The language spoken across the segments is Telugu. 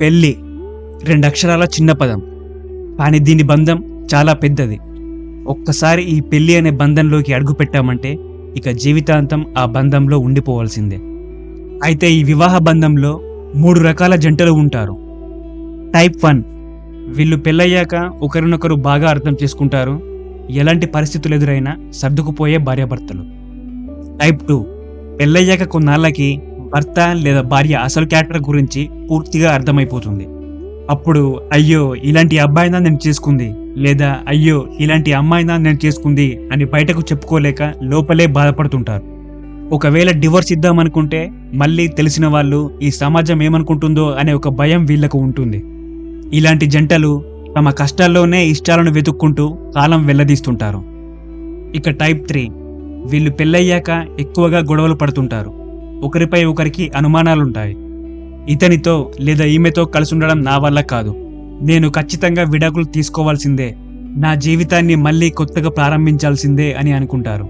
పెళ్ళి రెండు అక్షరాల చిన్న పదం. కానీ దీని బంధం చాలా పెద్దది. ఒక్కసారి ఈ పెళ్ళి అనే బంధంలోకి అడుగుపెట్టామంటే ఇక జీవితాంతం ఆ బంధంలో ఉండిపోవాల్సిందే. అయితే ఈ వివాహ బంధంలో మూడు రకాల జంటలు ఉంటారు. టైప్ వన్ వీళ్ళు పెళ్ళయ్యాక ఒకరినొకరు బాగా అర్థం చేసుకుంటారు. ఎలాంటి పరిస్థితులు ఎదురైనా సర్దుకుపోయే భార్యాభర్తలు. టైప్ టూ పెళ్ళయ్యాక కొన్నాళ్ళకి భర్త లేదా భార్య అసలు క్యారెక్టర్ గురించి పూర్తిగా అర్థమైపోతుంది. అప్పుడు అయ్యో ఇలాంటి అబ్బాయినా నేను చేసుకుంది లేదా అయ్యో ఇలాంటి అమ్మాయినా నేను చేసుకుంది అని బయటకు చెప్పుకోలేక లోపలే బాధపడుతుంటారు. ఒకవేళ డివోర్స్ ఇద్దామనుకుంటే మళ్ళీ తెలిసిన వాళ్ళు ఈ సమాజం ఏమనుకుంటుందో అనే ఒక భయం వీళ్ళకు ఉంటుంది. ఇలాంటి జంటలు తమ కష్టాల్లోనే ఇష్టాలను వెతుక్కుంటూ కాలం వెల్లదీస్తుంటారు ఇక టైప్ త్రీ వీళ్ళు పెళ్ళయ్యాక ఎక్కువగా గొడవలు పడుతుంటారు. ఒకరిపై ఒకరికి అనుమానాలుంటాయి. ఇతనితో లేదా ఈమెతో కలిసి ఉండడం నా వల్ల కాదు. నేను ఖచ్చితంగా విడాకులు తీసుకోవాల్సిందే. నా జీవితాన్ని మళ్ళీ కొత్తగా ప్రారంభించాల్సిందే అని అనుకుంటారు.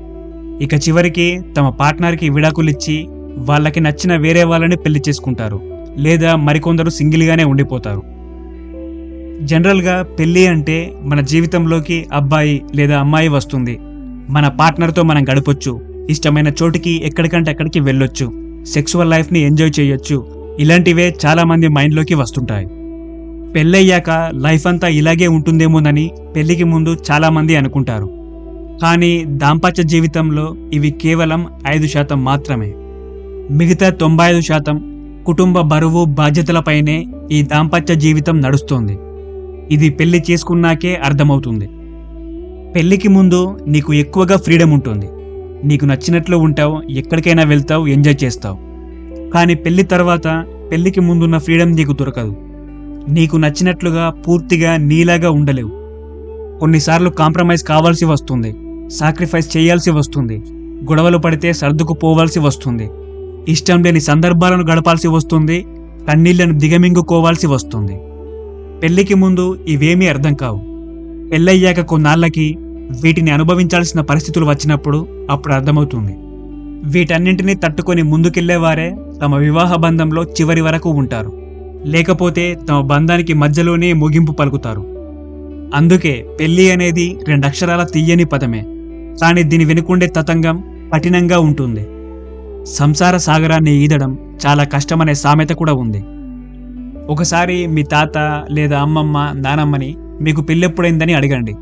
ఇక చివరికి తమ పార్ట్నర్కి విడాకులిచ్చి వాళ్ళకి నచ్చిన వేరే వాళ్ళని పెళ్ళి చేసుకుంటారు. లేదా మరికొందరు సింగిల్గానే ఉండిపోతారు. జనరల్గా పెళ్ళి అంటే మన జీవితంలోకి అబ్బాయి లేదా అమ్మాయి వస్తుంది. మన పార్ట్నర్తో మనం గడపొచ్చు. ఇష్టమైన చోటికి ఎక్కడికంటే అక్కడికి వెళ్ళొచ్చు. సెక్సువల్ లైఫ్ని ఎంజాయ్ చేయొచ్చు. ఇలాంటివే చాలామంది మైండ్లోకి వస్తుంటాయి. పెళ్ళయ్యాక లైఫ్ అంతా ఇలాగే ఉంటుందేమోనని పెళ్ళికి ముందు చాలామంది అనుకుంటారు. కానీ దాంపత్య జీవితంలో ఇవి కేవలం ఐదు శాతం మాత్రమే. మిగతా తొంభై ఐదు శాతం కుటుంబ బరువు బాధ్యతలపైనే ఈ దాంపత్య జీవితం నడుస్తోంది. ఇది పెళ్ళి చేసుకున్నాకే అర్థమవుతుంది. పెళ్ళికి ముందు నీకు ఎక్కువగా ఫ్రీడమ్ ఉంటుంది. నీకు నచ్చినట్లు ఉంటావు ఎక్కడికైనా వెళ్తావు ఎంజాయ్ చేస్తావు. కానీ పెళ్ళి తర్వాత పెళ్ళికి ముందున్న ఫ్రీడమ్ నీకు దొరకదు. నీకు నచ్చినట్లుగా పూర్తిగా నీలాగా ఉండలేవు. కొన్నిసార్లు కాంప్రమైజ్ కావాల్సి వస్తుంది సాక్రిఫైస్ చేయాల్సి వస్తుంది గొడవలు పడితే సర్దుకుపోవాల్సి వస్తుంది ఇష్టం లేని సందర్భాలను గడపాల్సి వస్తుంది కన్నీళ్ళను దిగమింగుకోవాల్సి వస్తుంది. పెళ్ళికి ముందు ఇవేమీ అర్థం కావు. పెళ్ళయ్యాక కొన్నాళ్ళకి వీటిని అనుభవించాల్సిన పరిస్థితులు వచ్చినప్పుడు అప్పుడు అర్థమవుతుంది. వీటన్నింటినీ తట్టుకొని ముందుకెళ్ళేవారే తమ వివాహ బంధంలో చివరి వరకు ఉంటారు. లేకపోతే తమ బంధానికి మధ్యలోనే ముగింపు పలుకుతారు. అందుకే పెళ్ళి అనేది రెండు అక్షరాల తీయని పదమే. కానీ దీని వెనుకుండే తతంగం కఠినంగా ఉంటుంది. సంసార సాగరాన్ని ఈదడం చాలా కష్టమనే సామెత కూడా ఉంది. ఒకసారి మీ తాత లేదా అమ్మమ్మ నానమ్మని మీకు పెళ్ళెప్పుడైందని అడగండి.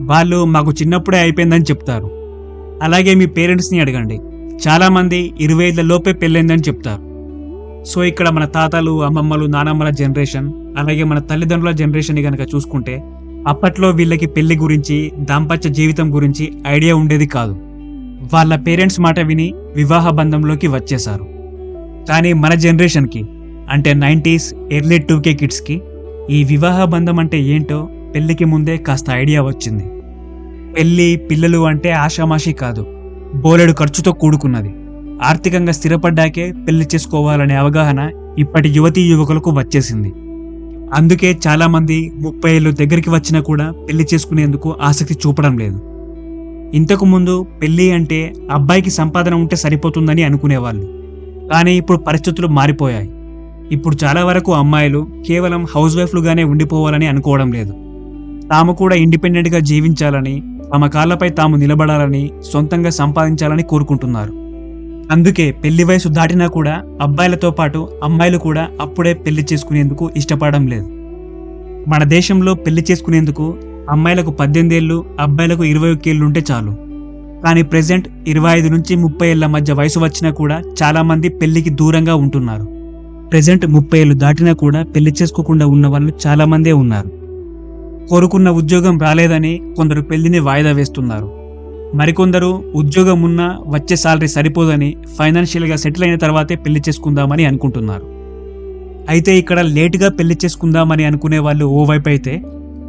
వాళ్ళు మాకు చిన్నప్పుడే అయిపోయిందని చెప్తారు. అలాగే మీ పేరెంట్స్ని అడగండి. చాలామంది ఇరవై ఐదుల లోపే పెళ్ళైందని చెప్తారు. సో ఇక్కడ మన తాతలు అమ్మమ్మలు నానమ్మల జనరేషన్ అలాగే మన తల్లిదండ్రుల జనరేషన్ కనుక చూసుకుంటే అప్పట్లో వీళ్ళకి పెళ్ళి గురించి దాంపత్య జీవితం గురించి ఐడియా ఉండేది కాదు. వాళ్ళ పేరెంట్స్ మాట విని వివాహ బంధంలోకి వచ్చేశారు. కానీ మన జనరేషన్కి అంటే నైంటీస్ ఎర్లీ టూ కే కిడ్స్కి ఈ వివాహ బంధం అంటే ఏంటో పెళ్ళికి ముందే కాస్త ఐడియా వచ్చింది. పెళ్ళి పిల్లలు అంటే ఆషామాషి కాదు బోలెడు ఖర్చుతో కూడుకున్నది. ఆర్థికంగా స్థిరపడ్డాకే పెళ్ళి చేసుకోవాలనే అవగాహన ఇప్పటి యువతీ యువకులకు వచ్చేసింది. అందుకే చాలామంది ముప్పై ఏళ్ళు దగ్గరికి వచ్చినా కూడా పెళ్ళి చేసుకునేందుకు ఆసక్తి చూపడం లేదు. ఇంతకుముందు పెళ్ళి అంటే అబ్బాయికి సంపాదన ఉంటే సరిపోతుందని అనుకునేవాళ్ళు. కానీ ఇప్పుడు పరిస్థితులు మారిపోయాయి. ఇప్పుడు చాలా వరకు అమ్మాయిలు కేవలం హౌస్ వైఫ్లుగానే ఉండిపోవాలని అనుకోవడం లేదు. తాము కూడా ఇండిపెండెంట్గా జీవించాలని తమ కాళ్ళపై తాము నిలబడాలని సొంతంగా సంపాదించాలని కోరుకుంటున్నారు. అందుకే పెళ్ళి వయసు దాటినా కూడా అబ్బాయిలతో పాటు అమ్మాయిలు కూడా అప్పుడే పెళ్ళి చేసుకునేందుకు ఇష్టపడడం లేదు. మన దేశంలో పెళ్ళి చేసుకునేందుకు అమ్మాయిలకు పద్దెనిమిది ఏళ్ళు అబ్బాయిలకు ఇరవై ఒక్క ఉంటే చాలు. కానీ ప్రెసెంట్ ఇరవై ఐదు నుంచి ముప్పై ఏళ్ళ మధ్య వయసు వచ్చినా కూడా చాలా మంది పెళ్ళికి దూరంగా ఉంటున్నారు. ప్రెసెంట్ ముప్పై ఏళ్ళు దాటినా కూడా పెళ్ళి చేసుకోకుండా ఉన్న వాళ్ళు చాలా మందే ఉన్నారు. కోరుకున్న ఉద్యోగం రాలేదని కొందరు పెళ్ళిని వాయిదా వేస్తున్నారు. మరికొందరు ఉద్యోగం ఉన్నా వచ్చే సాలరీ సరిపోదని ఫైనాన్షియల్గా సెటిల్ అయిన తర్వాతే పెళ్ళి చేసుకుందామని అనుకుంటున్నారు. అయితే ఇక్కడ లేటుగా పెళ్ళి చేసుకుందామని అనుకునే వాళ్ళు ఓవైపు అయితే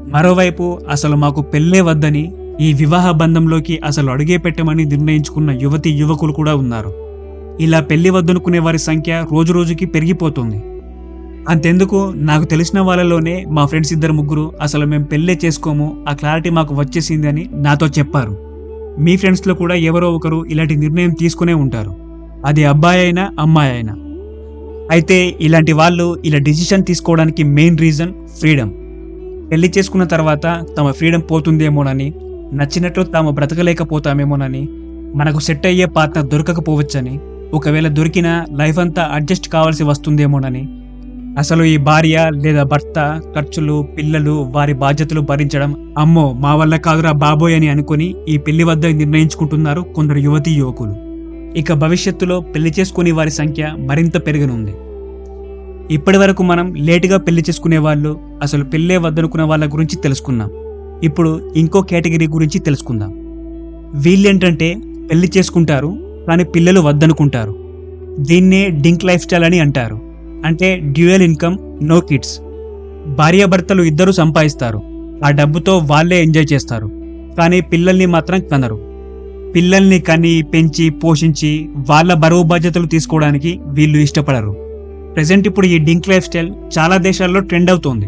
మరోవైపు అసలు మాకు పెళ్ళే వద్దని ఈ వివాహ బంధంలోకి అసలు అడుగే పెట్టమని నిర్ణయించుకున్న యువతి యువకులు కూడా ఉన్నారు. ఇలా పెళ్ళి వద్దనుకునే వారి సంఖ్య రోజు రోజుకి పెరిగిపోతుంది. అంతెందుకు? నాకు తెలిసిన వాళ్ళలోనే మా ఫ్రెండ్స్ ఇద్దరు ముగ్గురు అసలు మేము పెళ్ళే చేసుకోము ఆ క్లారిటీ మాకు వచ్చేసింది అని నాతో చెప్పారు. మీ ఫ్రెండ్స్లో కూడా ఎవరో ఒకరు ఇలాంటి నిర్ణయం తీసుకునే ఉంటారు. అది అబ్బాయి అయినా అమ్మాయి అయినా. అయితే ఇలాంటి వాళ్ళు ఇలా డిసిషన్ తీసుకోవడానికి మెయిన్ రీజన్ ఫ్రీడమ్. పెళ్ళి చేసుకున్న తర్వాత తమ ఫ్రీడమ్ పోతుందేమోనని నచ్చినట్లు తాము బ్రతకలేకపోతామేమోనని మనకు సెట్ అయ్యే పార్ట్నర్ దొరకకపోవచ్చని ఒకవేళ దొరికినా లైఫ్ అంతా అడ్జస్ట్ కావాల్సి వస్తుందేమోనని అసలు ఈ భార్య లేదా భర్త ఖర్చులు పిల్లలు వారి బాధ్యతలు భరించడం అమ్మో మా వల్ల కాదురా బాబోయ్ అని అనుకుని ఈ పెళ్ళి వద్ద నిర్ణయించుకుంటున్నారు కొందరు యువతీ యువకులు. ఇక భవిష్యత్తులో పెళ్ళి చేసుకునే వారి సంఖ్య మరింత పెరగనుంది. ఇప్పటి వరకు మనం లేటుగా పెళ్ళి చేసుకునే వాళ్ళు అసలు పెళ్ళే వద్దనుకున్న వాళ్ళ గురించి తెలుసుకున్నాం. ఇప్పుడు ఇంకో కేటగిరీ గురించి తెలుసుకుందాం. వీళ్ళేంటంటే పెళ్ళి చేసుకుంటారు కానీ పిల్లలు వద్దనుకుంటారు. దీన్నే డింక్ లైఫ్ స్టైల్ అని అంటారు. అంటే డ్యూయల్ ఇన్కమ్ నో కిడ్స్. భార్యాభర్తలు ఇద్దరూ సంపాదిస్తారు. ఆ డబ్బుతో వాళ్ళే ఎంజాయ్ చేస్తారు. కానీ పిల్లల్ని మాత్రం కనరు. పిల్లల్ని కని పెంచి పోషించి వాళ్ళ బరువు బాధ్యతలు తీసుకోవడానికి వీళ్ళు ఇష్టపడరు. ప్రజెంట్ ఇప్పుడు ఈ డింక్ లైఫ్ స్టైల్ చాలా దేశాల్లో ట్రెండ్ అవుతోంది.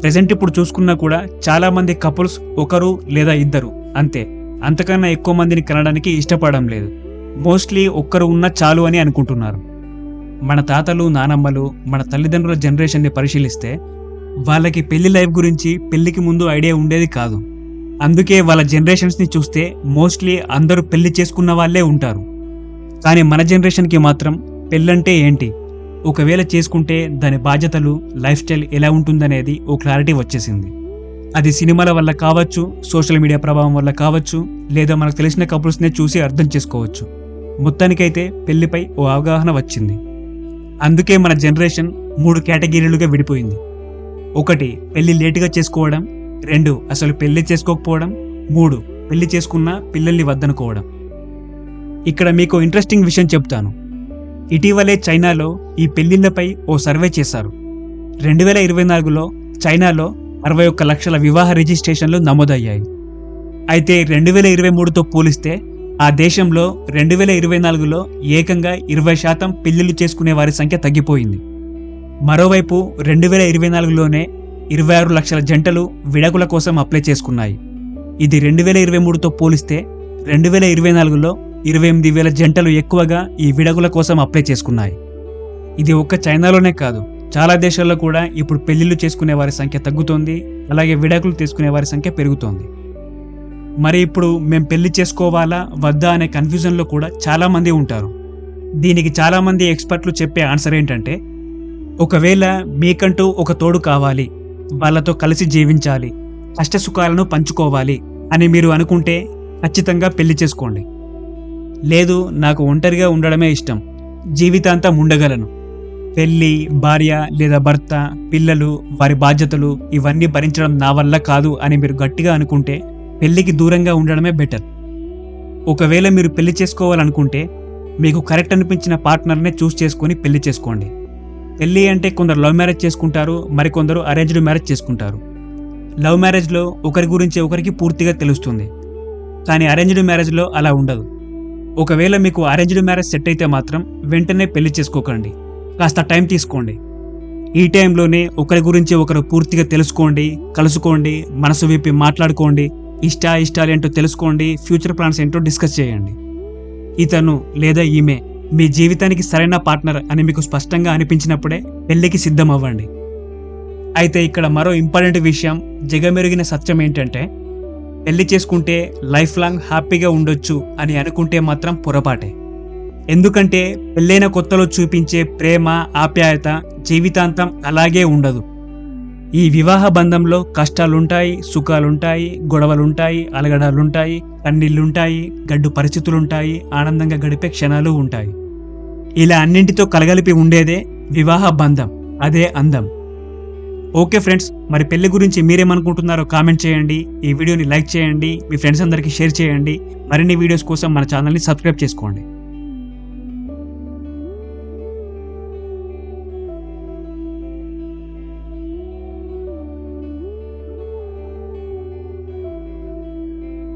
ప్రజెంట్ ఇప్పుడు చూసుకున్నా కూడా చాలా మంది కపుల్స్ ఒకరు లేదా ఇద్దరు అంతే. అంతకన్నా ఎక్కువ మందిని కనడానికి ఇష్టపడడం లేదు. మోస్ట్లీ ఒక్కరు ఉన్నా చాలు అని అనుకుంటున్నారు. మన తాతలు నానమ్మలు మన తల్లిదండ్రుల జనరేషన్ని పరిశీలిస్తే వాళ్ళకి పెళ్ళి లైఫ్ గురించి పెళ్ళికి ముందు ఐడియా ఉండేది కాదు. అందుకే వాళ్ళ జనరేషన్స్ని చూస్తే మోస్ట్లీ అందరూ పెళ్ళి చేసుకున్న వాళ్ళే ఉంటారు. కానీ మన జనరేషన్కి మాత్రం పెళ్ళంటే ఏంటి? ఒకవేళ చేసుకుంటే దాని బాధ్యతలు లైఫ్ స్టైల్ ఎలా ఉంటుందనేది ఓ క్లారిటీ వచ్చేసింది. అది సినిమాల వల్ల కావచ్చు సోషల్ మీడియా ప్రభావం వల్ల కావచ్చు లేదా మనకు తెలిసిన కపుల్స్నే చూసి అర్థం చేసుకోవచ్చు. మొత్తానికైతే పెళ్ళిపై ఓ అవగాహన వచ్చింది. అందుకే మన జనరేషన్ మూడు కేటగిరీలుగా విడిపోయింది. ఒకటి పెళ్ళి లేటుగా చేసుకోవడం. రెండు అసలు పెళ్ళి చేసుకోకపోవడం. మూడు పెళ్ళి చేసుకున్న పిల్లల్ని వద్దనుకోవడం. ఇక్కడ మీకు ఇంట్రెస్టింగ్ విషయం చెప్తాను. ఇటీవలే చైనాలో ఈ పెళ్ళిళ్ళపై ఓ సర్వే చేశారు. రెండు వేల ఇరవై నాలుగులో చైనాలో అరవై ఒక్క లక్షల వివాహ రిజిస్ట్రేషన్లు నమోదయ్యాయి. అయితే రెండు వేల ఇరవై మూడుతో పోలిస్తే ఆ దేశంలో రెండు వేల ఇరవై నాలుగులో ఏకంగా ఇరవై శాతం పెళ్ళిళ్ళు చేసుకునే వారి సంఖ్య తగ్గిపోయింది. మరోవైపు రెండు వేల ఇరవై నాలుగులోనే ఇరవై ఆరు లక్షల జంటలు విడాకుల కోసం అప్లై చేసుకున్నాయి. ఇది రెండు వేల ఇరవై మూడుతో పోలిస్తే రెండు వేల ఇరవై నాలుగులో ఇరవై ఎనిమిది వేల జంటలు ఎక్కువగా ఈ విడాకుల కోసం అప్లై చేసుకున్నాయి. ఇది ఒక్క చైనాలోనే కాదు చాలా దేశాల్లో కూడా ఇప్పుడు పెళ్ళిళ్ళు చేసుకునే వారి సంఖ్య తగ్గుతోంది అలాగే విడాకులు తీసుకునే వారి సంఖ్య పెరుగుతోంది. మరి ఇప్పుడు మేము పెళ్ళి చేసుకోవాలా వద్దా అనే కన్ఫ్యూజన్లో కూడా చాలామంది ఉంటారు. దీనికి చాలామంది ఎక్స్పర్ట్లు చెప్పే ఆన్సర్ ఏంటంటే ఒకవేళ మీకంటూ ఒక తోడు కావాలి వాళ్ళతో కలిసి జీవించాలి కష్ట సుఖాలను పంచుకోవాలి అని మీరు అనుకుంటే ఖచ్చితంగా పెళ్ళి చేసుకోండి. లేదు నాకు ఒంటరిగా ఉండడమే ఇష్టం జీవితాంతం ఉండగలను. పెళ్ళి భార్య లేదా భర్త పిల్లలు వారి బాధ్యతలు ఇవన్నీ భరించడం నా వల్ల కాదు అని మీరు గట్టిగా అనుకుంటే పెళ్ళికి దూరంగా ఉండడమే బెటర్. ఒకవేళ మీరు పెళ్ళి చేసుకోవాలనుకుంటే మీకు కరెక్ట్ అనిపించిన పార్ట్నర్నే చూస్ చేసుకొని పెళ్ళి చేసుకోండి. పెళ్ళి అంటే కొందరు లవ్ మ్యారేజ్ చేసుకుంటారు మరికొందరు అరేంజ్డ్ మ్యారేజ్ చేసుకుంటారు. లవ్ మ్యారేజ్లో ఒకరి గురించి ఒకరికి పూర్తిగా తెలుస్తుంది. కానీ అరేంజ్డ్ మ్యారేజ్లో అలా ఉండదు. ఒకవేళ మీకు అరేంజ్డ్ మ్యారేజ్ సెట్ అయితే మాత్రం వెంటనే పెళ్ళి చేసుకోకండి. కాస్త టైం తీసుకోండి. ఈ టైంలోనే ఒకరి గురించి ఒకరు పూర్తిగా తెలుసుకోండి కలుసుకోండి మనసు విప్పి మాట్లాడుకోండి ఇష్ట ఇష్టాలు ఏంటో తెలుసుకోండి ఫ్యూచర్ ప్లాన్స్ ఏంటో డిస్కస్ చేయండి. ఇతను లేదా ఈమె మీ జీవితానికి సరైన పార్ట్నర్ అని మీకు స్పష్టంగా అనిపించినప్పుడే పెళ్ళికి సిద్ధం అవ్వండి అయితే ఇక్కడ మరో ఇంపార్టెంట్ విషయం జగమెరిగిన సత్యం ఏంటంటే పెళ్ళి చేసుకుంటే లైఫ్ లాంగ్ హ్యాపీగా ఉండొచ్చు అని అనుకుంటే మాత్రం పొరపాటే. ఎందుకంటే పెళ్ళైన కొత్తలో చూపించే ప్రేమ ఆప్యాయత జీవితాంతం అలాగే ఉండదు. ఈ వివాహ బంధంలో కష్టాలుంటాయి సుఖాలుంటాయి గొడవలుంటాయి అలగడాలుంటాయి కన్నీళ్ళుంటాయి గడ్డు పరిస్థితులుంటాయి ఆనందంగా గడిపే క్షణాలు ఉంటాయి. ఇలా అన్నింటితో కలగలిపి ఉండేదే వివాహ బంధం అదే అందం. ఓకే ఫ్రెండ్స్ మరి పెళ్ళి గురించి మీరేమనుకుంటున్నారో కామెంట్ చేయండి ఈ వీడియోని లైక్ చేయండి మీ ఫ్రెండ్స్ అందరికీ షేర్ చేయండి మరిన్ని వీడియోస్ కోసం మన ఛానల్ని సబ్స్క్రైబ్ చేసుకోండి.